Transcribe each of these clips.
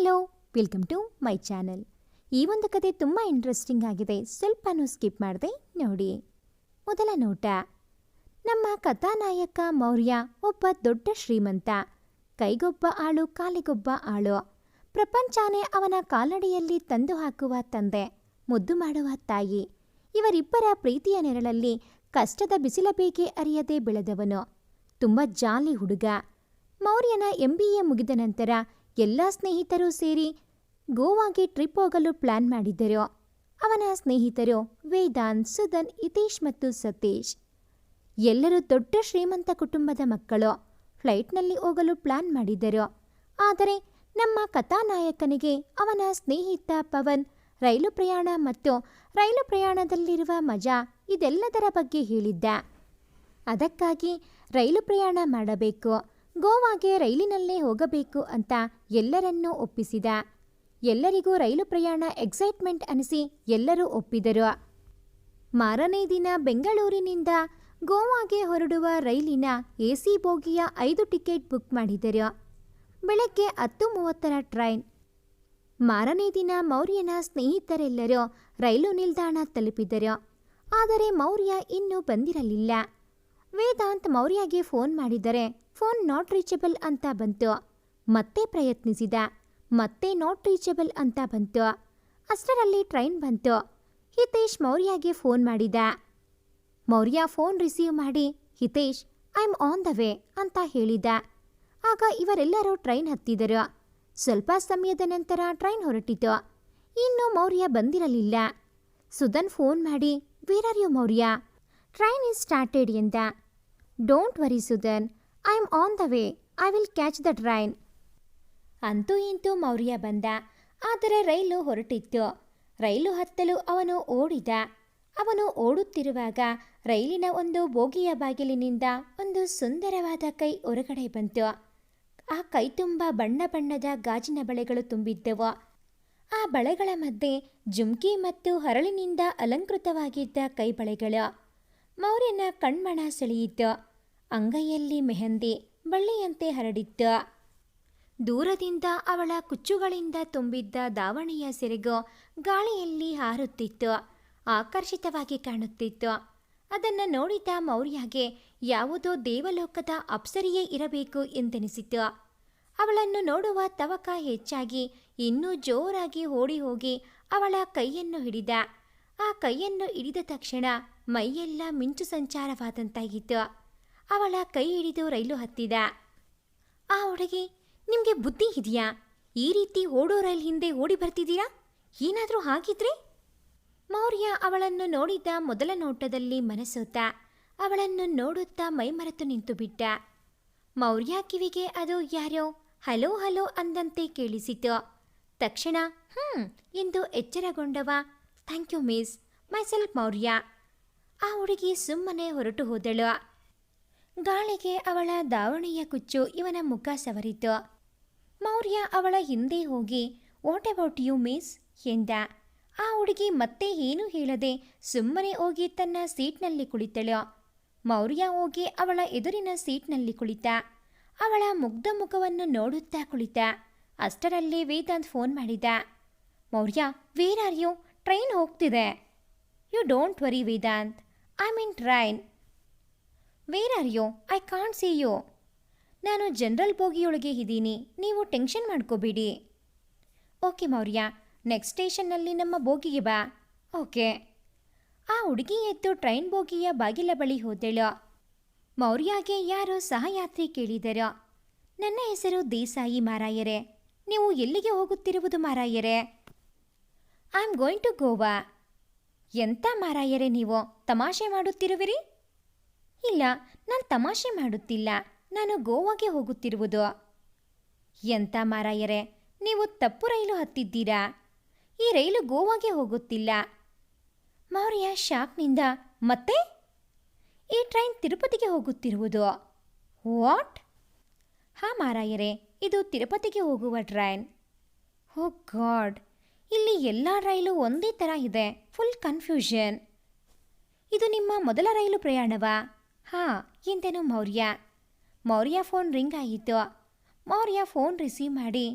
Hello welcome to my channel ಈ ಒಂದು ಕತೆ ತುಂಬ ಇಂಟ್ರೆಸ್ಟಿಂಗ್ ಆಗಿದೆ. ಸ್ವಲ್ಪನೂ ಸ್ಕಿಪ್ ಮಾಡದೆ ನೋಡಿ. ಮೊದಲ ನೋಟ. ನಮ್ಮ ಕಥಾನಾಯಕ ಮೌರ್ಯ ಒಬ್ಬ ದೊಡ್ಡ ಶ್ರೀಮಂತ. ಕೈಗೊಬ್ಬ ಆಳು, ಕಾಲಿಗೊಬ್ಬ ಆಳು. ಪ್ರಪಂಚನೇ ಅವನ ಕಾಲಡಿಯಲ್ಲಿ ತಂದು ಹಾಕುವ ತಂದೆ, ಮುದ್ದು ಮಾಡುವ ತಾಯಿ. ಇವರಿಬ್ಬರ ಪ್ರೀತಿಯ ನೆರಳಲ್ಲಿ ಕಷ್ಟದ ಬಿಸಿಲ ಬೇಗೆ ಅರಿಯದೆ ಬೆಳೆದವನು. ತುಂಬ ಜಾಲಿ ಹುಡುಗ. ಮೌರ್ಯನ ಎಂ ಬಿ ಎ ಮುಗಿದ ನಂತರ ಎಲ್ಲ ಸ್ನೇಹಿತರು ಸೇರಿ ಗೋವಾಗೆ ಟ್ರಿಪ್ ಹೋಗಲು ಪ್ಲಾನ್ ಮಾಡಿದ್ದರು, ಅವನ ಸ್ನೇಹಿತರು ವೇದಾಂತ್, ಸುಧನ್, ಹಿತೇಶ್ ಮತ್ತು ಸತೀಶ್. ಎಲ್ಲರೂ ದೊಡ್ಡ ಶ್ರೀಮಂತ ಕುಟುಂಬದ ಮಕ್ಕಳು. ಫ್ಲೈಟ್ನಲ್ಲಿ ಹೋಗಲು ಪ್ಲಾನ್ ಮಾಡಿದ್ದರು, ಆದರೆ ನಮ್ಮ ಕಥಾನಾಯಕನಿಗೆ ಅವನ ಸ್ನೇಹಿತ ಪವನ್, ರೈಲು ಪ್ರಯಾಣ ಮತ್ತು ರೈಲು ಪ್ರಯಾಣದಲ್ಲಿರುವ ಮಜಾ ಇದೆಲ್ಲದರ ಬಗ್ಗೆ ಹೇಳಿದ್ದ. ಅದಕ್ಕಾಗಿ ರೈಲು ಪ್ರಯಾಣ ಮಾಡಬೇಕು. ಗೋವಾಗೆ ರೈಲಿನಲ್ಲೇ ಹೋಗಬೇಕು ಅಂತ ಎಲ್ಲರನ್ನೂ ಒಪ್ಪಿಸಿದ. ಎಲ್ಲರಿಗೂ ರೈಲು ಪ್ರಯಾಣ ಎಕ್ಸೈಟ್ಮೆಂಟ್ ಅನಿಸಿ ಎಲ್ಲರೂ ಒಪ್ಪಿದರು. ಮಾರನೇ ದಿನ ಬೆಂಗಳೂರಿನಿಂದ ಗೋವಾಗೆ ಹೊರಡುವ ರೈಲಿನ ಎ ಸಿ ಬೋಗಿಯ ಐದು ಟಿಕೆಟ್ ಬುಕ್ ಮಾಡಿದರು. ಬೆಳಗ್ಗೆ ಹತ್ತು ಮೂವತ್ತರ ಟ್ರೈನ್. ಮಾರನೇ ದಿನ ಮೌರ್ಯನ ಸ್ನೇಹಿತರೆಲ್ಲರೂ ರೈಲು ನಿಲ್ದಾಣ ತಲುಪಿದರು. ಆದರೆ ಮೌರ್ಯ ಇನ್ನೂ ಬಂದಿರಲಿಲ್ಲ. ವೇದಾಂತ್ ಮೌರ್ಯಗೆ ಫೋನ್ ಮಾಡಿದರೆ ಫೋನ್ ನಾಟ್ ರೀಚಬಲ್ ಅಂತ ಬಂತು. ಮತ್ತೆ ಪ್ರಯತ್ನಿಸಿದ, ಮತ್ತೆ ನಾಟ್ ರೀಚಬಲ್ ಅಂತ ಬಂತು. ಅಷ್ಟರಲ್ಲಿ ಟ್ರೈನ್ ಬಂತು. ಹಿತೇಶ್ ಮೌರ್ಯಗೆ ಫೋನ್ ಮಾಡಿದ. ಮೌರ್ಯ ಫೋನ್ ರಿಸೀವ್ ಮಾಡಿ, Hitesh I am on the way ಅಂತ ಹೇಳಿದ. ಆಗ ಇವರೆಲ್ಲರೂ ಟ್ರೈನ್ ಹತ್ತಿದರು. ಸ್ವಲ್ಪ ಸಮಯದ ನಂತರ ಟ್ರೈನ್ ಹೊರಟಿತು. ಇನ್ನು ಮೌರ್ಯ ಬಂದಿರಲಿಲ್ಲ. ಸುಧನ್ ಫೋನ್ ಮಾಡಿ where you Maurya? Train is started ಎಂದ don't worry Sudhan I am on the way I will catch the train ಅಂತೂ ಇಂತೂ ಮೌರ್ಯ ಬಂದ. ಆದರೆ ರೈಲು ಹೊರಟಿತ್ತು. ರೈಲು ಹತ್ತಲು ಅವನು ಓಡಿದ. ಅವನು ಓಡುತ್ತಿರುವಾಗ ರೈಲಿನ ಒಂದು ಬೋಗಿಯ ಬಾಗಿಲಿನಿಂದ ಒಂದು ಸುಂದರವಾದ ಕೈ ಹೊರಗಡೆ ಬಂತು. ಆ ಕೈ ತುಂಬ ಬಣ್ಣ ಬಣ್ಣದ ಗಾಜಿನ ಬಳೆಗಳು ತುಂಬಿದ್ದವು. ಆ ಬಳೆಗಳ ಮಧ್ಯೆ ಜುಮ್ಕಿ ಮತ್ತು ಹರಳಿನಿಂದ ಅಲಂಕೃತವಾಗಿದ್ದ ಕೈಬಳೆಗಳು ಮೌರ್ಯನ ಕಣ್ಮಣ ಸೆಳೆಯಿತು ಅಂಗೈಯಲ್ಲಿ ಮೆಹಂದಿ ಬಳ್ಳಿಯಂತೆ ಹರಡಿತ್ತು ದೂರದಿಂದ ಅವಳ ಕುಚ್ಚುಗಳಿಂದ ತುಂಬಿದ್ದ ದಾವಣಿಯ ಸೆರೆಗು ಗಾಳಿಯಲ್ಲಿ ಹಾರುತ್ತಿತ್ತು. ಆಕರ್ಷಿತವಾಗಿ ಕಾಣುತ್ತಿತ್ತು. ಅದನ್ನು ನೋಡಿದ ಮೌರ್ಯಗೆ ಯಾವುದೋ ದೇವಲೋಕದ ಅಪ್ಸರಿಯೇ ಇರಬೇಕು ಎಂದೆನಿಸಿತು. ಅವಳನ್ನು ನೋಡುವ ತವಕ ಹೆಚ್ಚಾಗಿ ಇನ್ನೂ ಜೋರಾಗಿ ಓಡಿ ಹೋಗಿ ಅವಳ ಕೈಯನ್ನು ಹಿಡಿದ. ಆ ಕೈಯನ್ನು ಹಿಡಿದ ತಕ್ಷಣ ಮೈಯೆಲ್ಲ ಮಿಂಚು ಸಂಚಾರವಾದಂತಾಗಿತ್ತು. ಅವಳ ಕೈ ಹಿಡಿದು ರೈಲು ಹತ್ತಿದ. ಆ ಹುಡುಗಿ, ನಿಮಗೆ ಬುದ್ಧಿ ಇದೆಯಾ? ಈ ರೀತಿ ಓಡೋ ರೈಲ್ ಹಿಂದೆ ಓಡಿ ಬರ್ತಿದ್ದೀರಾ? ಏನಾದರೂ ಹಾಗಿದ್ರೆ? ಮೌರ್ಯ ಅವಳನ್ನು ನೋಡಿದ ಮೊದಲ ನೋಟದಲ್ಲಿ ಮನಸೋತ, ಅವಳನ್ನು ನೋಡುತ್ತಾ ಮೈಮರೆತು ನಿಂತು ಬಿಟ್ಟ. ಮೌರ್ಯ ಕಿವಿಗೆ ಅದು ಯಾರೋ ಹಲೋ ಹಲೋ ಅಂದಂತೆ ಕೇಳಿಸಿತು. ತಕ್ಷಣ ಹ್ಞೂ ಎಂದು ಎಚ್ಚರಗೊಂಡವ, thank you miss, myself Maurya. ಆ ಹುಡುಗಿ ಸುಮ್ಮನೆ ಹೊರಟು ಹೋದಳು. ಗಾಳಿಗೆ ಅವಳ ದಾವಣಿಯ ಕುಚ್ಚು ಇವನ ಮುಖ ಸವರಿತು. ಮೌರ್ಯ ಅವಳ ಹಿಂದೆ ಹೋಗಿ ವಾಟ್ ಅಬೌಟ್ ಯು ಮಿಸ್ ಎಂದ. ಆ ಹುಡುಗಿ ಮತ್ತೆ ಏನೂ ಹೇಳದೆ ಸುಮ್ಮನೆ ಹೋಗಿ ತನ್ನ ಸೀಟ್ನಲ್ಲಿ ಕುಳಿತಳು. ಮೌರ್ಯ ಹೋಗಿ ಅವಳ ಎದುರಿನ ಸೀಟ್ನಲ್ಲಿ ಕುಳಿತ. ಅವಳ ಮುಗ್ಧ ಮುಖವನ್ನು ನೋಡುತ್ತಾ ಕುಳಿತ. ಅಷ್ಟರಲ್ಲಿ ವೇದಾಂತ್ ಫೋನ್ ಮಾಡಿದ. Maurya where are you train ಹೋಗ್ತಿದೆ. You don't worry Vedant. I mean train where are you I can't see you ನಾನು ಜನರಲ್ ಬೋಗಿಯೊಳಗೆ ಇದ್ದೀನಿ. ನೀವು ಟೆನ್ಷನ್ ಮಾಡ್ಕೋಬೇಡಿ. ಓಕೆ ಮೌರ್ಯ. ನೆಕ್ಸ್ಟ್ ಸ್ಟೇಷನ್ನಲ್ಲಿ ನಮ್ಮ ಬೋಗಿಗೆ ಬಾ. ಓಕೆ ಆ ಹುಡುಗಿ ಎದ್ದು ಟ್ರೈನ್ ಬೋಗಿಯ ಬಾಗಿಲ ಬಳಿ ಹೋದಳು. ಮೌರ್ಯಗೆ ಯಾರು ಸಹಯಾತ್ರಿ ಕೇಳಿದರು. ನನ್ನ ಹೆಸರು ದೇಸಾಯಿ ಮಾರಾಯರೆ. ನೀವು ಎಲ್ಲಿಗೆ ಹೋಗುತ್ತಿರುವುದು ಮಾರಾಯರೇ? I am going to Goa ಎಂಥ ಮಾರಾಯರೆ ನೀವು? ತಮಾಷೆ ಮಾಡುತ್ತಿರುವಿರಿ? ಇಲ್ಲ, ನಾನು ತಮಾಷೆ ಮಾಡುತ್ತಿಲ್ಲ. ನಾನು ಗೋವಾಗೆ ಹೋಗುತ್ತಿರುವುದು. ಎಂಥ ಮಾರಾಯರೆ, ನೀವು ತಪ್ಪು ರೈಲು ಹತ್ತಿದ್ದೀರಾ? ಈ ರೈಲು ಗೋವಾಗೆ ಹೋಗುತ್ತಿಲ್ಲ. ಮೌರ್ಯ ಶಾಕ್ನಿಂದ, ಮತ್ತೆ? ಈ ಟ್ರೈನ್ ತಿರುಪತಿಗೆ ಹೋಗುತ್ತಿರುವುದು. ವಾಟ್? ಹಾ ಮಾರಾಯರೆ, ಇದು ತಿರುಪತಿಗೆ ಹೋಗುವ ಟ್ರೈನ್. ಓ ಗಾಡ್ ಇಲ್ಲಿ ಎಲ್ಲ ರೈಲು ಒಂದೇ ಥರ ಇದೆ. ಫುಲ್ ಕನ್ಫ್ಯೂಷನ್ ಇದು ನಿಮ್ಮ ಮೊದಲ ರೈಲು ಪ್ರಯಾಣವಾ? ಹಾ ಎಂದೆನು ಮೌರ್ಯ. ಮೌರ್ಯ ಫೋನ್ ರಿಂಗ್ ಆಯಿತು ಮೌರ್ಯ ಫೋನ್ ರಿಸೀವ್ ಮಾಡಿ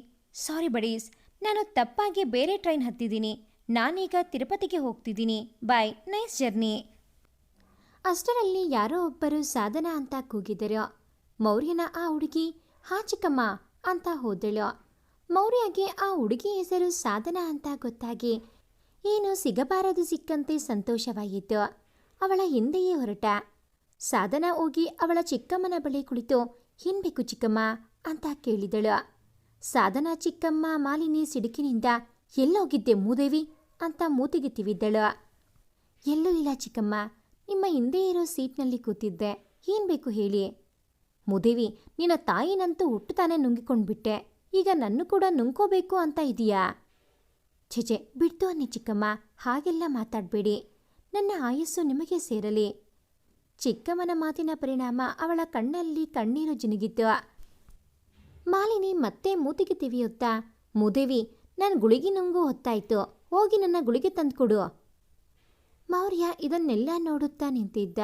ಸಾರಿ ಬಡೀಸ್ ನಾನು ತಪ್ಪಾಗಿ ಬೇರೆ ಟ್ರೈನ್ ಹತ್ತಿದ್ದೀನಿ. ನಾನೀಗ ತಿರುಪತಿಗೆ ಹೋಗ್ತಿದ್ದೀನಿ. ಬಾಯ್ ನೈಸ್ ಜರ್ನಿ ಅಷ್ಟರಲ್ಲಿ ಯಾರೋ ಒಬ್ಬರು ಸಾಧನ ಅಂತ ಕೂಗಿದರು ಮೌರ್ಯನ ಆ ಹುಡುಗಿ, ಹಾ ಚಿಕ್ಕಮ್ಮ, ಅಂತ ಹೋದಳು ಮೌರ್ಯಗೆ ಆ ಹುಡುಗಿ ಹೆಸರು ಸಾಧನ ಅಂತ ಗೊತ್ತಾಗಿ ಏನು ಸಿಗಬಾರದು ಸಿಕ್ಕಂತೆ ಸಂತೋಷವಾಯಿತು ಅವಳ ಹಿಂದೆಯೇ ಹೊರಟ. ಸಾಧನ ಹೋಗಿ ಅವಳ ಚಿಕ್ಕಮ್ಮನ ಬಳಿ ಕುಳಿತು ಹಿನ್ಬೇಕು ಚಿಕ್ಕಮ್ಮ? ಅಂತ ಕೇಳಿದಳು. ಸಾಧನ ಚಿಕ್ಕಮ್ಮ ಮಾಲಿನಿ ಸಿಡುಕಿನಿಂದ ಎಲ್ಲೋಗಿದ್ದೆ ಮೂದೇವಿ? ಅಂತ ಮೂತಿಗೆ ತಿವಿದ್ದಳು. ಎಲ್ಲೂ ಇಲ್ಲ ಚಿಕ್ಕಮ್ಮ. ನಿಮ್ಮ ಹಿಂದೆ ಇರೋ ಸೀಟ್ನಲ್ಲಿ ಕೂತಿದ್ದೆ. ಏನ್ ಬೇಕು ಹೇಳಿ? ಮುದೇವಿ, ನಿನ್ನ ತಾಯಿನಂತೂ ಹುಟ್ಟುತ್ತಾನೆ ನುಂಗಿಕೊಂಡ್ಬಿಟ್ಟೆ. ಈಗ ನನ್ನ ಕೂಡ ನುಂಕೋಬೇಕು ಅಂತ ಇದೆಯಾ ಛೆಚೆ ಬಿಡ್ತು ಅನ್ನಿ ಚಿಕ್ಕಮ್ಮ. ಹಾಗೆಲ್ಲ ಮಾತಾಡಬೇಡಿ. ನನ್ನ ಆಯಸ್ಸು ನಿಮಗೆ ಸೇರಲಿ. ಚಿಕ್ಕಮ್ಮನ ಮಾತಿನ ಪರಿಣಾಮ ಅವಳ ಕಣ್ಣಲ್ಲಿ ಕಣ್ಣೀರು ಜಿನುಗಿತ್ತು. ಮಾಲಿನಿ ಮತ್ತೆ ಮೂತಿಗೆ ತಿವಿಯುತ್ತಾ, ಮುದೇವಿ ನನ್ನ ಗುಳಿಗೆ ನುಂಗು ಹೊತ್ತಾಯ್ತು. ಹೋಗಿ ನನ್ನ ಗುಳಿಗೆ ತಂದುಕೊಡು. ಮೌರ್ಯ ಇದನ್ನೆಲ್ಲ ನೋಡುತ್ತಾ ನಿಂತಿದ್ದ.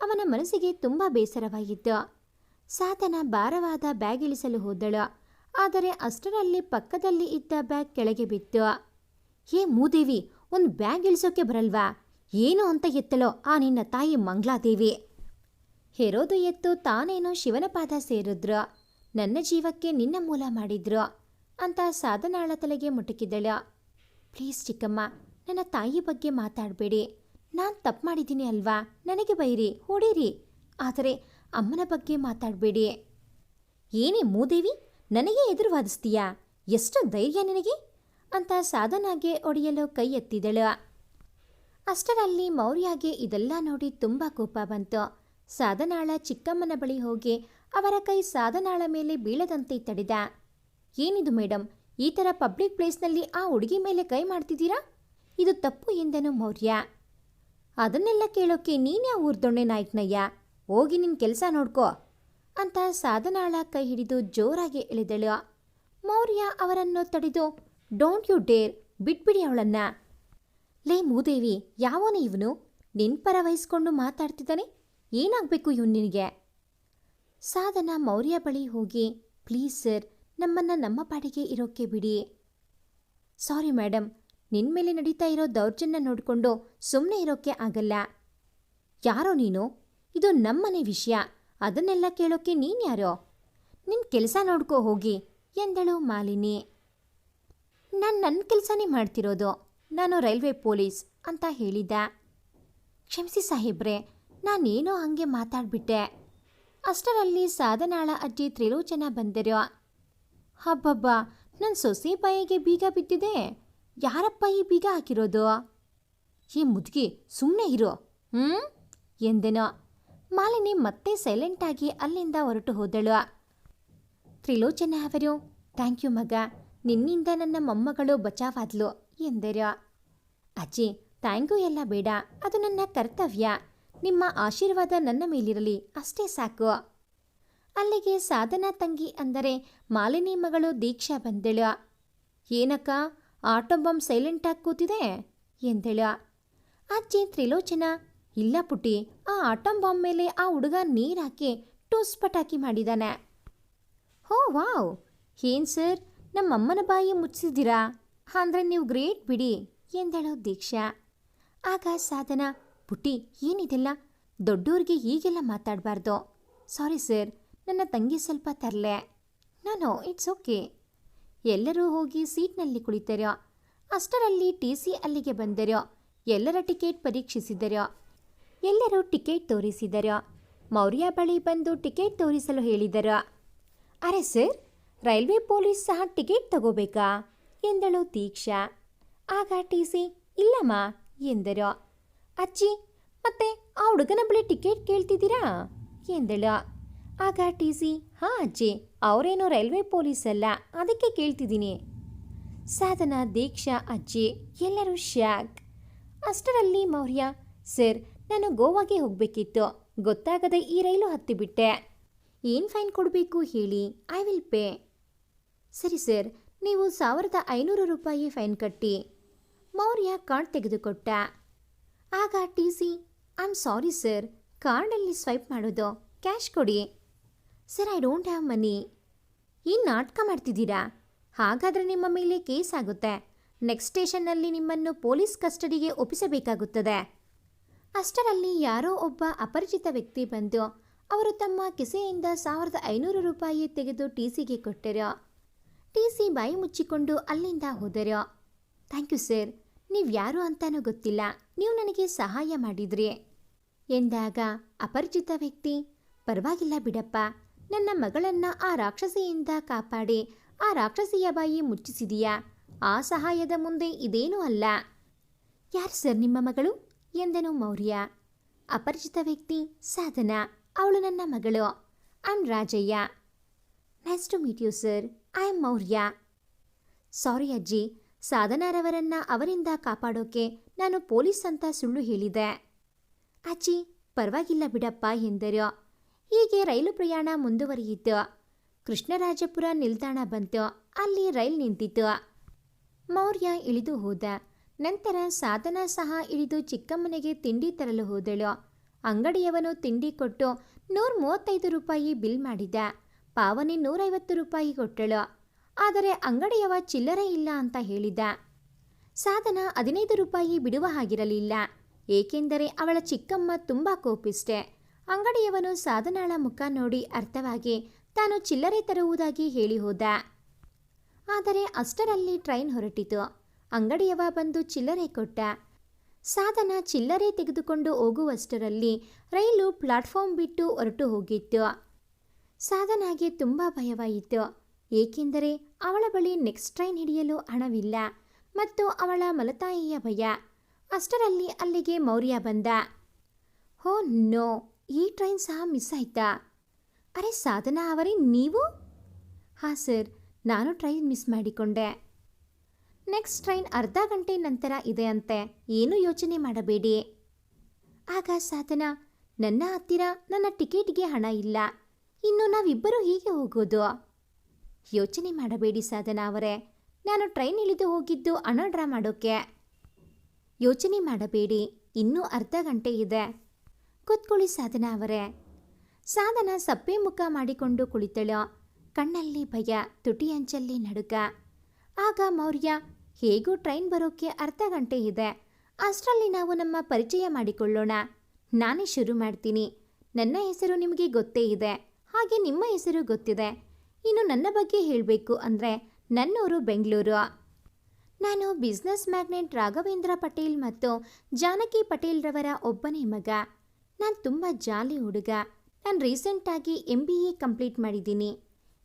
ಅವನ ಮನಸ್ಸಿಗೆ ತುಂಬ ಬೇಸರವಾಗಿತ್ತು. ಸಾತನ ಭಾರವಾದ ಬ್ಯಾಗ್ ಇಳಿಸಲು ಹೋದಳು. ಆದರೆ ಅಷ್ಟರಲ್ಲಿ ಪಕ್ಕದಲ್ಲಿ ಇದ್ದ ಬ್ಯಾಗ್ ಕೆಳಗೆ ಬಿತ್ತು. ಏ ಮೂದೇವಿ, ಒಂದು ಬ್ಯಾಗ್ ಇಳಿಸೋಕೆ ಬರಲ್ವಾ? ಏನು ಅಂತ ಎತ್ತಲೋ ಆ ನಿನ್ನ ತಾಯಿ ಮಂಗ್ಲಾದೇವಿ. ಹೆರೋದು ಎತ್ತು ತಾನೇನೋ ಶಿವನ ಪಾದ ಸೇರಿದ್ರು. ನನ್ನ ಜೀವಕ್ಕೆ ನಿನ್ನ ಮೂಲ ಮಾಡಿದ್ರು ಅಂತ ಸಾಧನಾಳ ತಲೆಗೆ ಮುಟುಕಿದಳು. ಪ್ಲೀಸ್ ಚಿಕ್ಕಮ್ಮ, ನನ್ನ ತಾಯಿ ಬಗ್ಗೆ ಮಾತಾಡಬೇಡಿ. ನಾನು ತಪ್ಪು ಮಾಡಿದ್ದೀನಿ ಅಲ್ವಾ? ನನಗೆ ಬೈರಿ, ಹೊಡೀರಿ. ಆದರೆ ಅಮ್ಮನ ಬಗ್ಗೆ ಮಾತಾಡಬೇಡಿ. ಏನೇ ಮೂದೇವಿ ನನಗೆ ಎದುರು ವಾದಿಸ್ತೀಯಾ ಎಷ್ಟು ಧೈರ್ಯ ನಿನಗೆ? ಅಂತ ಸಾಧನಾಗೆ ಒಡೆಯಲು ಕೈ ಎತ್ತಿದಳು. ಅಷ್ಟರಲ್ಲಿ ಮೌರ್ಯಗೆ ಇದೆಲ್ಲ ನೋಡಿ ತುಂಬ ಕೋಪ ಬಂತು. ಸಾಧನಾಳ ಚಿಕ್ಕಮ್ಮನ ಬಳಿ ಹೋಗಿ ಅವರ ಕೈ ಸಾಧನಾಳ ಮೇಲೆ ಬೀಳದಂತೆ ತಡೆದ. ಏನಿದು ಮೇಡಮ್ ಈ ಥರ ಪಬ್ಲಿಕ್ ಪ್ಲೇಸ್ನಲ್ಲಿ ಆ ಹುಡುಗಿ ಮೇಲೆ ಕೈ ಮಾಡ್ತಿದ್ದೀರಾ? ಇದು ತಪ್ಪು ಎಂದನು ಮೌರ್ಯ. ಅದನ್ನೆಲ್ಲ ಕೇಳೋಕೆ ನೀನ್ಯಾ ಊರ್ದೊಣ್ಣೆ ನಾಯ್ಕನಯ್ಯ? ಹೋಗಿ ನಿನ್ನ ಕೆಲಸ ನೋಡ್ಕೋ. ಅಂತ ಸಾಧನಾಳ ಕೈ ಹಿಡಿದು ಜೋರಾಗಿ ಎಳೆದಳು. ಮೌರ್ಯ ಅವರನ್ನು ತಡೆದು ಡೋಂಟ್ ಯು ಡೇರ್ ಬಿಟ್ಬಿಡಿ ಅವಳನ್ನ. ಲೇ ಮೂದೇವಿ, ಯಾವನ ಇವನು? ನಿನ್ ಪರ ವಹಿಸ್ಕೊಂಡು ಮಾತಾಡ್ತಿದ್ದಾನೆ? ಏನಾಗಬೇಕು ಇವನು ನಿನಗೆ? ಸಾಧನ ಮೌರ್ಯ ಬಳಿ ಹೋಗಿ ಪ್ಲೀಸ್ ಸರ್ ನಮ್ಮನ್ನ ನಮ್ಮ ಪಾಡಿಗೆ ಇರೋಕ್ಕೆ ಬಿಡಿ. ಸಾರಿ ಮೇಡಮ್ ನಿನ್ ಮೇಲೆ ನಡೀತಾ ಇರೋ ದೌರ್ಜನ್ಯ ನೋಡಿಕೊಂಡು ಸುಮ್ಮನೆ ಇರೋಕ್ಕೆ ಆಗಲ್ಲ. ಯಾರೋ ನೀನು? ಇದು ನಮ್ಮನೆ ವಿಷಯ. ಅದನ್ನೆಲ್ಲ ಕೇಳೋಕೆ ನೀನ್ ಯಾರೋ ನಿನ್ ಕೆಲಸ ನೋಡ್ಕೋ ಹೋಗಿ, ಎಂದಳು ಮಾಲಿನಿ. ನಾನು ನನ್ನ ಕೆಲಸನೇ ಮಾಡ್ತಿರೋದು. ನಾನು ರೈಲ್ವೆ ಪೊಲೀಸ್ ಅಂತ ಹೇಳಿದ್ದೆ. ಕ್ಷಮಿಸಿ ಸಾಹೇಬ್ರೆ, ನಾನೇನೋ ಹಂಗೆ ಮಾತಾಡ್ಬಿಟ್ಟೆ. ಅಷ್ಟರಲ್ಲಿ ಸಾಧನಾಳ ಅಜ್ಜಿ ತ್ರಿಲೋಚನ ಬಂದರು. ಹಬ್ಬಬ್ಬ ನನ್ನ ಸೊಸೆ ಬಾಯಿಗೆ ಬೀಗ ಬಿದ್ದಿದೆ. ಯಾರಪ್ಪ ಈ ಬೀಗ ಹಾಕಿರೋದು? ಈ ಮುದುಕಿ ಸುಮ್ಮನೆ ಇರು. ಹ್ಞೂ ಎಂದೆನೋ. ಮಾಲಿನಿ ಮತ್ತೆ ಸೈಲೆಂಟ್ ಆಗಿ ಅಲ್ಲಿಂದ ಹೊರಟು ಹೋದಳು. ತ್ರಿಲೋಚನ ಅವರು ಥ್ಯಾಂಕ್ ಯು ಮಗ. ನಿನ್ನಿಂದ ನನ್ನ ಮೊಮ್ಮಗಳು ಬಚಾವಾದ್ಲು, ಎಂದರು. ಅಜ್ಜಿ ಥ್ಯಾಂಕ್ ಯು ಎಲ್ಲ ಬೇಡ. ಅದು ನನ್ನ ಕರ್ತವ್ಯ. ನಿಮ್ಮ ಆಶೀರ್ವಾದ ನನ್ನ ಮೇಲಿರಲಿ. ಅಷ್ಟೇ ಸಾಕು. ಅಲ್ಲಿಗೆ ಸಾಧನಾ ತಂಗಿ ಅಂದರೆ ಮಾಲಿನಿ ಮಗಳು ದೀಕ್ಷಾ ಬಂದಳು. ಏನಕ್ಕ ಆಟೋ ಬಾಂಬ್ ಸೈಲೆಂಟಾಗಿ ಕೂತಿದೆ? ಎಂದಳು. ಅಜ್ಜಿ, ತ್ರಿಲೋಚನ ಇಲ್ಲ ಪುಟಿ ಆ ಆಟಂ ಬಾಂಬ್ ಮೇಲೆ ಆ ಹುಡುಗ ನೀರು ಹಾಕಿ ಟೂಸ್ ಪಟಾಕಿ ಮಾಡಿದಾನೆ. ಹೋ, ವಾವ್! ಏನ್ ಸರ್? ನಮ್ಮಮ್ಮನ ಬಾಯಿ ಮುಚ್ಚಿದ್ದೀರಾ? ಅಂದ್ರೆ ನೀವು ಗ್ರೇಟ್ ಬಿಡಿ, ಎಂದಳು ದೀಕ್ಷಾ. ಆಗ ಸಾಧನ, ಪುಟ್ಟಿ, ಏನಿದೆಲ್ಲ? ದೊಡ್ಡೋರಿಗೆ ಹೀಗೆಲ್ಲ ಮಾತಾಡಬಾರ್ದು. ಸಾರಿ ಸರ್, ನನ್ನ ತಂಗಿ ಸ್ವಲ್ಪ ತರಲೆ. ನಾನು ಇಟ್ಸ್ ಓಕೆ. ಎಲ್ಲರೂ ಹೋಗಿ ಸೀಟ್ನಲ್ಲಿ ಕುಳಿತರೋ ಅಷ್ಟರಲ್ಲಿ ಟಿ ಸಿ ಅಲ್ಲಿಗೆ ಬಂದರೋ ಎಲ್ಲರ ಟಿಕೆಟ್ ಪರೀಕ್ಷಿಸಿದರು ಎಲ್ಲರೂ ಟಿಕೆಟ್ ತೋರಿಸಿದರು. ಮೌರ್ಯ ಬಳಿ ಬಂದು ಟಿಕೆಟ್ ತೋರಿಸಲು ಹೇಳಿದರು. ಅರೆ ಸರ್, ರೈಲ್ವೆ ಪೊಲೀಸ್ ಸಹ ಟಿಕೆಟ್ ತಗೋಬೇಕಾ? ಎಂದಳು ದೀಕ್ಷಾ ಆಗ ಟಿ ಸಿ ಇಲ್ಲಮ್ಮ, ಎಂದರು. ಅಜ್ಜಿ, ಮತ್ತೆ ಆ ಹುಡುಗನ ಬಳಿ ಟಿಕೆಟ್ ಕೇಳ್ತಿದ್ದೀರಾ? ಎಂದಳು. ಆಗ ಟಿ ಸಿ ಹಾಂ ಅಜ್ಜಿ, ಅವರೇನೋ ರೈಲ್ವೆ ಪೊಲೀಸ್ ಅಲ್ಲ, ಅದಕ್ಕೆ ಕೇಳ್ತಿದ್ದೀನಿ. ಸಾಧನ ದೀಕ್ಷಾ ಅಜ್ಜಿ, ಎಲ್ಲರೂ ಶ್ಯಾಕ್ ಅಷ್ಟರಲ್ಲಿ ಮೌರ್ಯ, ಸರ್ ನಾನು ಗೋವಾಗೆ ಹೋಗಬೇಕಿತ್ತು. ಗೊತ್ತಾಗದೆ ಈ ರೈಲು ಹತ್ತಿಬಿಟ್ಟೆ. ಏನು ಫೈನ್ ಕೊಡಬೇಕು ಹೇಳಿ? I will pay. ಸರಿ ಸರ್, ನೀವು ಸಾವಿರದ ಐನೂರು ರೂಪಾಯಿ ಫೈನ್ ಕಟ್ಟಿ. ಮೌರ್ಯ ಕಾರ್ಡ್ ತೆಗೆದುಕೊಟ್ಟ. ಆಗ T C I'm sorry sir ಕಾರ್ಡಲ್ಲಿ ಸ್ವೈಪ್ ಮಾಡೋದು. ಕ್ಯಾಶ್ ಕೊಡಿ. Sir I don't have money ಏನು ನಾಟಕ ಮಾಡ್ತಿದ್ದೀರಾ? ಹಾಗಾದರೆ ನಿಮ್ಮ ಮೇಲೆ ಕೇಸ್ ಆಗುತ್ತೆ. ನೆಕ್ಸ್ಟ್ ಸ್ಟೇಷನ್ನಲ್ಲಿ ನಿಮ್ಮನ್ನು ಪೊಲೀಸ್ ಕಸ್ಟಡಿಗೆ ಒಪ್ಪಿಸಬೇಕಾಗುತ್ತದೆ. ಅಷ್ಟರಲ್ಲಿ ಯಾರೋ ಒಬ್ಬ ಅಪರಿಚಿತ ವ್ಯಕ್ತಿ ಬಂದು, ಅವರು ತಮ್ಮ ಕಿಸೆಯಿಂದ ಸಾವಿರದ ಐನೂರು ರೂಪಾಯಿ ತೆಗೆದು ಟಿ ಸಿಗೆ ಕೊಟ್ಟರು. ಟಿ ಸಿ ಬಾಯಿ ಮುಚ್ಚಿಕೊಂಡು ಅಲ್ಲಿಂದ ಹೋದರು. Thank you sir. ನೀವು ಯಾರು ಅಂತಾನೂ ಗೊತ್ತಿಲ್ಲ. ನೀವು ನನಗೆ ಸಹಾಯ ಮಾಡಿದ್ರಿ. ಎಂದಾಗ ಅಪರಿಚಿತ ವ್ಯಕ್ತಿ, ಪರವಾಗಿಲ್ಲ ಬಿಡಪ್ಪ. ನನ್ನ ಮಗಳನ್ನು ಆ ರಾಕ್ಷಸಿಯಿಂದ ಕಾಪಾಡಿ, ಆ ರಾಕ್ಷಸಿಯ ಬಾಯಿ ಮುಚ್ಚಿಸಿದೀಯಾ? ಆ ಸಹಾಯದ ಮುಂದೆ ಇದೇನೂ ಅಲ್ಲ. ಯಾರು ಸರ್ ನಿಮ್ಮ ಮಗಳು? ಎಂದನು ಮೌರ್ಯ. ಅಪರಿಚಿತ ವ್ಯಕ್ತಿ, ಸಾಧನ, ಅವಳು ನನ್ನ ಮಗಳು am Rajaiah nice to meet you sir I am Maurya. Sorry ಅಜ್ಜಿ. ಸಾಧನಾರವರನ್ನ ಅವರಿಂದ ಕಾಪಾಡೋಕೆ ನಾನು ಪೊಲೀಸ್ ಅಂತ ಸುಳ್ಳು ಹೇಳಿದೆ. ಅಜ್ಜಿ, ಪರವಾಗಿಲ್ಲ ಬಿಡಪ್ಪ ಎಂದರು. ಹೀಗೆ ರೈಲು ಪ್ರಯಾಣ ಮುಂದುವರಿಯಿತು. ಕೃಷ್ಣರಾಜಪುರ ನಿಲ್ದಾಣ ಬಂತು. ಅಲ್ಲಿ ರೈಲ್ ನಿಂತಿತು. ಮೌರ್ಯ ಇಳಿದು ಹೋದ. ನಂತರ ಸಾಧನ ಸಹ ಇಳಿದು ಚಿಕ್ಕಮ್ಮನಿಗೆ ತಿಂಡಿ ತರಲು ಹೋದಳು. ಅಂಗಡಿಯವನು ತಿಂಡಿ ಕೊಟ್ಟು ನೂರ ಮೂವತ್ತೈದು ರೂಪಾಯಿ ಬಿಲ್ ಮಾಡಿದ. ಪಾವನಿ ನೂರೈವತ್ತು ರೂಪಾಯಿ ಕೊಟ್ಟಳು. ಆದರೆ ಅಂಗಡಿಯವ ಚಿಲ್ಲರೆ ಇಲ್ಲ ಅಂತ ಹೇಳಿದ. ಸಾಧನ ಹದಿನೈದು ರೂಪಾಯಿ ಬಿಡುವ ಹಾಗಿರಲಿಲ್ಲ. ಏಕೆಂದರೆ ಅವಳ ಚಿಕ್ಕಮ್ಮ ತುಂಬ ಕೋಪಿಷ್ಟೆ ಅಂಗಡಿಯವನು ಸಾಧನಾಳ ಮುಖ ನೋಡಿ ಅರ್ಥವಾಗಿ ತಾನು ಚಿಲ್ಲರೆ ತರುವುದಾಗಿ ಹೇಳಿ ಹೋದ ಆದರೆ ಅಷ್ಟರಲ್ಲಿ ಟ್ರೈನ್ ಹೊರಟಿತು. ಅಂಗಡಿಯವ ಬಂದು ಚಿಲ್ಲರೆ ಕೊಟ್ಟ. ಸಾಧನ ಚಿಲ್ಲರೆ ತೆಗೆದುಕೊಂಡು ಹೋಗುವಷ್ಟರಲ್ಲಿ ರೈಲು ಪ್ಲಾಟ್ಫಾರ್ಮ್ ಬಿಟ್ಟು ಹೊರಟು ಹೋಗಿತ್ತು. ಸಾಧನಾಗೆ ತುಂಬ ಭಯವಾಯಿತು. ಏಕೆಂದರೆ ಅವಳ ಬಳಿ ನೆಕ್ಸ್ಟ್ ಟ್ರೈನ್ ಹಿಡಿಯಲು ಹಣವಿಲ್ಲ ಮತ್ತು ಅವಳ ಮಲತಾಯಿಯ ಭಯ. ಅಷ್ಟರಲ್ಲಿ ಅಲ್ಲಿಗೆ ಮೌರ್ಯ ಬಂದ. ಹೋ, ನೋ, ಈ ಟ್ರೈನ್ ಸಹ ಮಿಸ್ ಆಯ್ತಾ? ಅರೆ, ಸಾಧನಾ ಅವರೇ, ನೀವು? ಹಾಂ ಸರ್, ನಾನು ಟ್ರೈನ್ ಮಿಸ್ ಮಾಡಿಕೊಂಡೆ. ನೆಕ್ಸ್ಟ್ ಟ್ರೈನ್ ಅರ್ಧ ಗಂಟೆ ನಂತರ ಇದೆ ಅಂತೆ. ಏನು ಯೋಚನೆ ಮಾಡಬೇಡಿ. ಆಗ ಸಾಧನ, ನನ್ನ ಹತ್ತಿರ ನನ್ನ ಟಿಕೆಟ್ಗೆ ಹಣ ಇಲ್ಲ. ಇನ್ನು ನಾವಿಬ್ಬರು ಹೀಗೆ ಹೋಗೋದು? ಯೋಚನೆ ಮಾಡಬೇಡಿ ಸಾಧನ ಅವರೇ. ನಾನು ಟ್ರೈನ್ ಇಳಿದು ಹೋಗಿದ್ದು ಹಣ ಡ್ರಾ ಮಾಡೋಕ್ಕೆ ಯೋಚನೆ ಮಾಡಬೇಡಿ. ಇನ್ನೂ ಅರ್ಧ ಗಂಟೆ ಇದೆ. ಕೂತ್ಕೊಳ್ಳಿ ಸಾಧನ ಅವರೇ. ಸಾಧನ ಸಪ್ಪೆ ಮುಖ ಮಾಡಿಕೊಂಡು ಕುಳಿತಳು. ಕಣ್ಣಲ್ಲಿ ಭಯ, ತುಟಿಯಂಚಲ್ಲಿ ನಡುಕ ಆಗ ಮೌರ್ಯ ಹೇಗೂ ಟ್ರೈನ್ ಬರೋಕ್ಕೆ ಅರ್ಧ ಗಂಟೆ ಇದೆ. ಅಷ್ಟರಲ್ಲಿ ನಾವು ನಮ್ಮ ಪರಿಚಯ ಮಾಡಿಕೊಳ್ಳೋಣ. ನಾನೇ ಶುರು ಮಾಡ್ತೀನಿ. ನನ್ನ ಹೆಸರು ನಿಮಗೆ ಗೊತ್ತೇ ಇದೆ. ಹಾಗೆ ನಿಮ್ಮ ಹೆಸರು ಗೊತ್ತಿದೆ. ಇನ್ನು ನನ್ನ ಬಗ್ಗೆ ಹೇಳಬೇಕು ಅಂದರೆ ನನ್ನೂರು ಬೆಂಗಳೂರು. ನಾನು ಬಿಸ್ನೆಸ್ ಮ್ಯಾಗ್ನೆಟ್ ರಾಘವೇಂದ್ರ ಪಟೇಲ್ ಮತ್ತು ಜಾನಕಿ ಪಟೇಲ್ರವರ ಒಬ್ಬನೇ ಮಗ. ನಾನು ತುಂಬ ಜಾಲಿ ಹುಡುಗ. ನಾನು ರೀಸೆಂಟಾಗಿ ಎಂ ಬಿ ಎ ಕಂಪ್ಲೀಟ್ ಮಾಡಿದ್ದೀನಿ.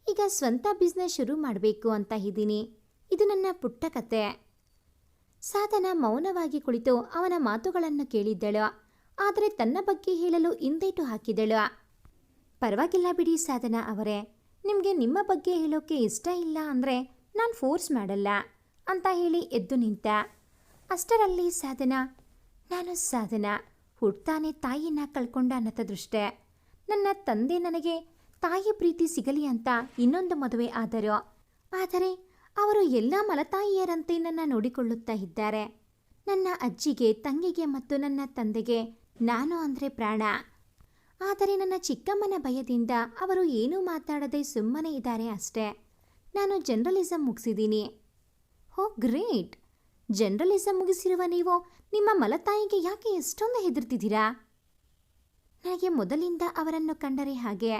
ಈಗ ಸ್ವಂತ ಬಿಸ್ನೆಸ್ ಶುರು ಮಾಡಬೇಕು ಅಂತ ಇದ್ದೀನಿ. ಇದು ನನ್ನ ಪುಟ್ಟ ಕತೆ. ಸಾಧನ ಮೌನವಾಗಿ ಕುಳಿತು ಅವನ ಮಾತುಗಳನ್ನು ಕೇಳಿದ್ದಳು. ಆದರೆ ತನ್ನ ಬಗ್ಗೆ ಹೇಳಲು ಹಿಂದೇಟು ಹಾಕಿದಳು. ಪರವಾಗಿಲ್ಲ ಬಿಡಿ ಸಾಧನ ಅವರೇ, ನಿಮಗೆ ನಿಮ್ಮ ಬಗ್ಗೆ ಹೇಳೋಕ್ಕೆ ಇಷ್ಟ ಇಲ್ಲ ಅಂದರೆ ನಾನು ಫೋರ್ಸ್ ಮಾಡಲ್ಲ ಅಂತ ಹೇಳಿ ಎದ್ದು ನಿಂತ. ಅಷ್ಟರಲ್ಲಿ ಸಾಧನ, ನಾನು ಸಾಧನ ಹುಟ್ತಾನೆ ತಾಯಿನ ಕಳ್ಕೊಂಡ ನತದೃಷ್ಟೆ. ನನ್ನ ತಂದೆ ನನಗೆ ತಾಯಿ ಪ್ರೀತಿ ಸಿಗಲಿ ಅಂತ ಇನ್ನೊಂದು ಮದುವೆ ಆದರು. ಆದರೆ ಅವರು ಎಲ್ಲ ಮಲತಾಯಿಯರಂತೆ ನನ್ನ ನೋಡಿಕೊಳ್ಳುತ್ತಾ ಇದ್ದಾರೆ. ನನ್ನ ಅಜ್ಜಿಗೆ, ತಂಗಿಗೆ ಮತ್ತು ನನ್ನ ತಂದೆಗೆ ನಾನು ಅಂದರೆ ಪ್ರಾಣ. ಆದರೆ ನನ್ನ ಚಿಕ್ಕಮ್ಮನ ಭಯದಿಂದ ಅವರು ಏನೂ ಮಾತಾಡದೆ ಸುಮ್ಮನೆ ಇದ್ದಾರೆ ಅಷ್ಟೇ. ನಾನು ಜರ್ನಲಿಸಮ್ ಮುಗಿಸಿದ್ದೀನಿ. ಹೋ, ಗ್ರೇಟ್! ಜರ್ನಲಿಸಮ್ ಮುಗಿಸಿರುವ ನೀವು ನಿಮ್ಮ ಮಲತಾಯಿಗೆ ಯಾಕೆ ಎಷ್ಟೊಂದು ಹೆದರ್ತಿದ್ದೀರಾ? ನನಗೆ ಮೊದಲಿಂದ ಅವರನ್ನು ಕಂಡರೆ ಹಾಗೆ.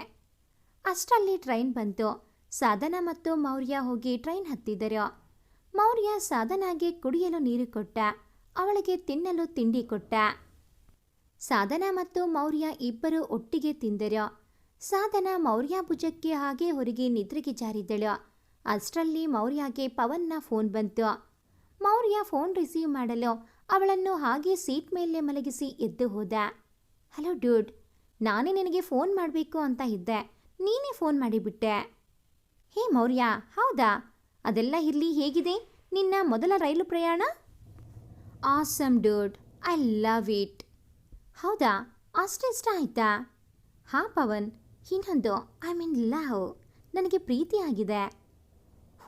ಅಷ್ಟರಲ್ಲಿ ಟ್ರೈನ್ ಬಂತು. ಸಾಧನ ಮತ್ತು ಮೌರ್ಯ ಹೋಗಿ ಟ್ರೈನ್ ಹತ್ತಿದರು. ಮೌರ್ಯ ಸಾಧನಾಗೆ ಕುಡಿಯಲು ನೀರು ಕೊಟ್ಟ, ಅವಳಿಗೆ ತಿನ್ನಲು ತಿಂಡಿ ಕೊಟ್ಟ. ಸಾಧನ ಮತ್ತು ಮೌರ್ಯ ಇಬ್ಬರು ಒಟ್ಟಿಗೆ ತಿಂದರು. ಸಾಧನ ಮೌರ್ಯ ಭುಜಕ್ಕೆ ಹಾಗೆ ಹೊರಗೆ ನಿದ್ರೆಗೆ ಜಾರಿದ್ದಳು ಅಷ್ಟರಲ್ಲಿ ಮೌರ್ಯಗೆ ಪವನ್ನ ಫೋನ್ ಬಂತು. ಮೌರ್ಯ ಫೋನ್ ರಿಸೀವ್ ಮಾಡಲು ಅವಳನ್ನು ಹಾಗೆ ಸೀಟ್ ಮೇಲೆ ಮಲಗಿಸಿ ಎದ್ದು ಹೋದ. ಹಲೋ ಡ್ಯೂಡ್, ನಾನೇ ನಿನಗೆ ಫೋನ್ ಮಾಡಬೇಕು ಅಂತ ಇದ್ದೆ. ನೀನೇ ಫೋನ್ ಮಾಡಿಬಿಟ್ಟೆ. ಹೇ ಮೌರ್ಯ, ಹೌದಾ? ಅದೆಲ್ಲ ಇರಲಿ ಹೇಗಿದೆ? ನಿನ್ನ ಮೊದಲ ರೈಲು ಪ್ರಯಾಣ? Awesome dude, I love it. ಹೌದಾ? ಅಷ್ಟಿಷ್ಟ ಆಯ್ತಾ? ಹಾ ಪವನ್, ಇನ್ನೊಂದು, ಐ ಮೀನ್ ಲವ್. ನನಗೆ ಪ್ರೀತಿ ಆಗಿದೆ.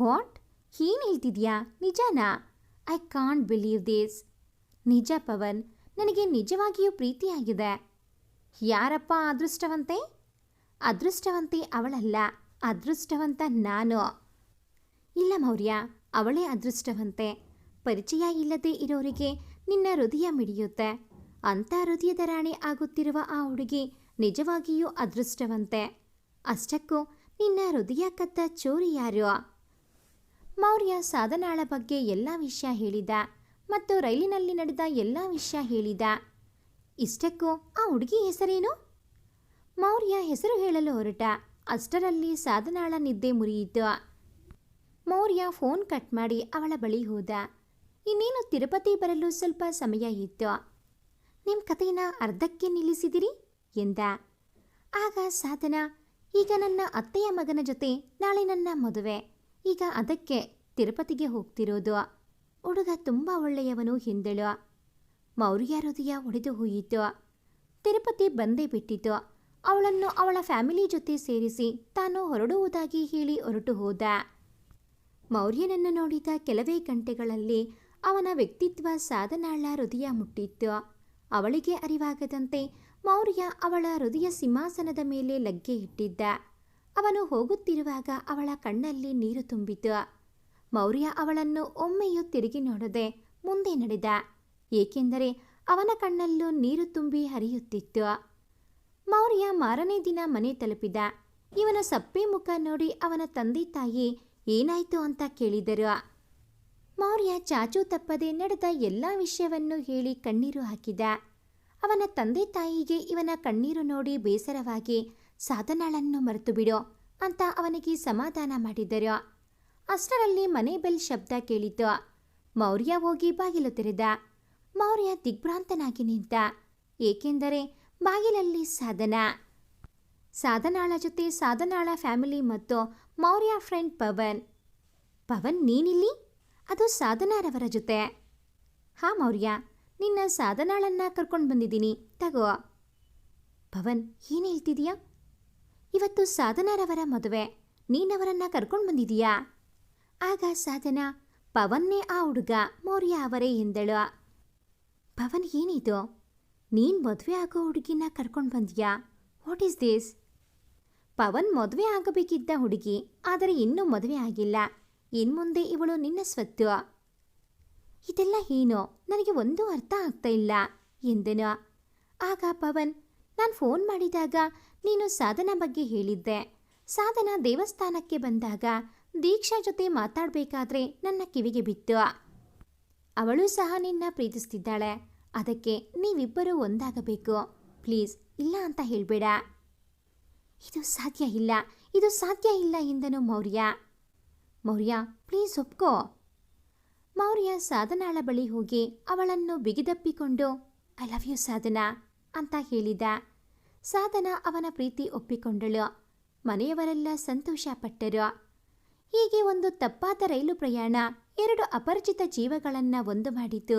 ವಾಟ್? ಏನು ಹೇಳ್ತಿದ್ಯಾ? ನಿಜನಾ? I can't believe this. ನಿಜ ಪವನ್, ನನಗೆ ನಿಜವಾಗಿಯೂ ಪ್ರೀತಿಯಾಗಿದೆ ಯಾರಪ್ಪ ಅದೃಷ್ಟವಂತೆ? ಅದೃಷ್ಟವಂತೆ ಅವಳಲ್ಲ. ಅದೃಷ್ಟವಂತ ನಾನು. ಇಲ್ಲ ಮೌರ್ಯ, ಅವಳೇ ಅದೃಷ್ಟವಂತೆ. ಪರಿಚಯ ಇಲ್ಲದೆ ಇರೋರಿಗೆ ನಿನ್ನ ಹೃದಯ ಮಿಡಿಯುತ್ತೆ. ಅಂಥ ಹೃದಯದ ರಾಣಿ ಆಗುತ್ತಿರುವ ಆ ಹುಡುಗಿ ನಿಜವಾಗಿಯೂ ಅದೃಷ್ಟವಂತೆ. ಅಷ್ಟಕ್ಕೂ ನಿನ್ನ ಹೃದಯ ಕದ್ದ ಚೋರಿ ಯಾರು? ಮೌರ್ಯ ಸಾಧನಾಳ ಬಗ್ಗೆ ಎಲ್ಲ ವಿಷಯ ಹೇಳಿದ ಮತ್ತು ರೈಲಿನಲ್ಲಿ ನಡೆದ ಎಲ್ಲ ವಿಷಯ ಹೇಳಿದ. ಇಷ್ಟಕ್ಕೂ ಆ ಹುಡುಗಿ ಹೆಸರೇನು? ಮೌರ್ಯ ಹೆಸರು ಹೇಳಲು ಹೊರಟ. ಅಷ್ಟರಲ್ಲಿ ಸಾಧನಾಳ ನಿದ್ದೆ ಮುರಿಯಿತು. ಮೌರ್ಯ ಫೋನ್ ಕಟ್ ಮಾಡಿ ಅವಳ ಬಳಿ ಹೋದ. ಇನ್ನೇನು ತಿರುಪತಿ ಬರಲು ಸ್ವಲ್ಪ ಸಮಯ ಇತ್ತು. ನಿಮ್ಮ ಕಥೆನ ಅರ್ಧಕ್ಕೆ ನಿಲ್ಲಿಸಿದಿರಿ? ಎಂದ. ಆಗ ಸಾಧನ, ಈಗ ನನ್ನ ಅತ್ತೆಯ ಮಗನ ಜೊತೆ ನಾಳೆ ನನ್ನ ಮದುವೆ. ಈಗ ಅದಕ್ಕೆ ತಿರುಪತಿಗೆ ಹೋಗ್ತಿರೋದು. ಹುಡುಗ ತುಂಬ ಒಳ್ಳೆಯವನು ಹಿಂದಳು ಮೌರ್ಯ ಹೃದಯ ಒಡೆದು ಹೋಯಿತು. ತಿರುಪತಿ ಬಂದೇ ಬಿಟ್ಟಿತು. ಅವಳನ್ನು ಅವಳ ಫ್ಯಾಮಿಲಿ ಜೊತೆ ಸೇರಿಸಿ ತಾನು ಹೊರಡುವುದಾಗಿ ಹೇಳಿ ಹೊರಟು ಹೋದ. ಮೌರ್ಯನನ್ನು ನೋಡಿದ ಕೆಲವೇ ಗಂಟೆಗಳಲ್ಲಿ ಅವನ ವ್ಯಕ್ತಿತ್ವ ಸಾಧನಾಳ ಹೃದಯ ಮುಟ್ಟಿತ್ತು. ಅವಳಿಗೆ ಅರಿವಾಗದಂತೆ ಮೌರ್ಯ ಅವಳ ಹೃದಯ ಸಿಂಹಾಸನದ ಮೇಲೆ ಲಗ್ಗೆ ಇಟ್ಟಿದ್ದ. ಅವನು ಹೋಗುತ್ತಿರುವಾಗ ಅವಳ ಕಣ್ಣಲ್ಲಿ ನೀರು ತುಂಬಿತು. ಮೌರ್ಯ ಅವಳನ್ನು ಒಮ್ಮೆಯೂ ತಿರುಗಿ ನೋಡದೆ ಮುಂದೆ ನಡೆದ. ಏಕೆಂದರೆ ಅವನ ಕಣ್ಣಲ್ಲೂ ನೀರು ತುಂಬಿ ಹರಿಯುತ್ತಿತ್ತು. ಮೌರ್ಯ ಮಾರನೇ ದಿನ ಮನೆ ತಲುಪಿದ. ಇವನ ಸಪ್ಪೆ ಮುಖ ನೋಡಿ ಅವನ ತಂದೆ ತಾಯಿ ಏನಾಯ್ತು ಅಂತ ಕೇಳಿದರು. ಮೌರ್ಯ ಚಾಚು ತಪ್ಪದೆ ನಡೆದ ಎಲ್ಲ ವಿಷಯವನ್ನು ಹೇಳಿ ಕಣ್ಣೀರು ಹಾಕಿದ. ಅವನ ತಂದೆ ತಾಯಿಗೆ ಇವನ ಕಣ್ಣೀರು ನೋಡಿ ಬೇಸರವಾಗಿ, ಸಾಧನಾಳನ್ನು ಮರೆತು ಬಿಡು ಅಂತ ಅವನಿಗೆ ಸಮಾಧಾನ ಮಾಡಿದರು. ಅಷ್ಟರಲ್ಲಿ ಮನೆ ಬೆಲ್ ಶಬ್ದ ಕೇಳಿತು. ಮೌರ್ಯ ಹೋಗಿ ಬಾಗಿಲು ತೆರೆದ. ಮೌರ್ಯ ದಿಗ್ಭ್ರಾಂತನಾಗಿ ನಿಂತ. ಏಕೆಂದರೆ ಬಾಗಿಲಲ್ಲಿ ಸಾಧನ. ಸಾಧನಾಳ ಜೊತೆ ಸಾಧನಾಳ ಫ್ಯಾಮಿಲಿ ಮತ್ತು ಮೌರ್ಯ ಫ್ರೆಂಡ್ ಪವನ್. ಪವನ್, ನೀನಿಲ್ಲಿ? ಅದು ಸಾಧನಾರವರ ಜೊತೆ. ಹಾ ಮೌರ್ಯ, ನಿನ್ನ ಸಾಧನಾಳನ್ನ ಕರ್ಕೊಂಡು ಬಂದಿದ್ದೀನಿ. ತಗೋ. ಪವನ್, ಏನು ಹೇಳ್ತಿದೀಯಾ? ಇವತ್ತು ಸಾಧನಾರವರ ಮದುವೆ. ನೀನವರನ್ನ ಕರ್ಕೊಂಡು ಬಂದಿದೀಯಾ? ಆಗ ಸಾಧನ, ಪವನ್ನೇ ಆ ಹುಡುಗ, ಮೌರ್ಯ ಅವರೇ ಎಂದಳು. ಪವನ್, ಏನಿದು? ನೀನು ಮದುವೆ ಆಗೋ ಹುಡುಗಿನ ಕರ್ಕೊಂಡು ಬಂದ್ಯಾ? ವಾಟ್ ಈಸ್ ದಿಸ್ ಪವನ್ ಮದುವೆ ಆಗಬೇಕಿದ್ದ ಹುಡುಗಿ, ಆದರೆ ಇನ್ನೂ ಮದುವೆ ಆಗಿಲ್ಲ. ಇನ್ಮುಂದೆ ಇವಳು ನಿನ್ನ ಸ್ವತ್ತು. ಇದೆಲ್ಲ ಏನು? ನನಗೆ ಒಂದೂ ಅರ್ಥ ಆಗ್ತಾ ಇಲ್ಲ, ಎಂದನು. ಆಗ ಪವನ್, ನಾನು ಫೋನ್ ಮಾಡಿದಾಗ ನೀನು ಸಾಧನ ಬಗ್ಗೆ ಹೇಳಿದ್ದೆ. ಸಾಧನ ದೇವಸ್ಥಾನಕ್ಕೆ ಬಂದಾಗ ದೀಕ್ಷಾ ಜೊತೆ ಮಾತಾಡಬೇಕಾದ್ರೆ ನನ್ನ ಕಿವಿಗೆ ಬಿತ್ತು. ಅವಳು ಸಹ ನಿನ್ನ ಪ್ರೀತಿಸ್ತಿದ್ದಾಳೆ. ಅದಕ್ಕೆ ನೀವಿಬ್ಬರೂ ಒಂದಾಗಬೇಕು. ಪ್ಲೀಸ್, ಇಲ್ಲ ಅಂತ ಹೇಳಬೇಡ. ಇದು ಸಾಧ್ಯ ಇಲ್ಲ, ಇದು ಸಾಧ್ಯ ಇಲ್ಲ ಎಂದನು ಮೌರ್ಯ. ಮೌರ್ಯ, ಪ್ಲೀಸ್ ಒಪ್ಕೋ. ಮೌರ್ಯ ಸಾಧನಾಳ ಬಳಿ ಹೋಗಿ ಅವಳನ್ನು ಬಿಗಿದಪ್ಪಿಕೊಂಡು, ಐ ಲವ್ ಯು ಸಾಧನಾ ಅಂತ ಹೇಳಿದ. ಸಾಧನ ಅವನ ಪ್ರೀತಿ ಒಪ್ಪಿಕೊಂಡಳು. ಮನೆಯವರೆಲ್ಲ ಸಂತೋಷ ಪಟ್ಟರು ಹೀಗೆ ಒಂದು ತಪ್ಪಾದ ರೈಲು ಪ್ರಯಾಣ ಎರಡು ಅಪರಿಚಿತ ಜೀವಗಳನ್ನು ಒಂದು ಮಾಡಿತು.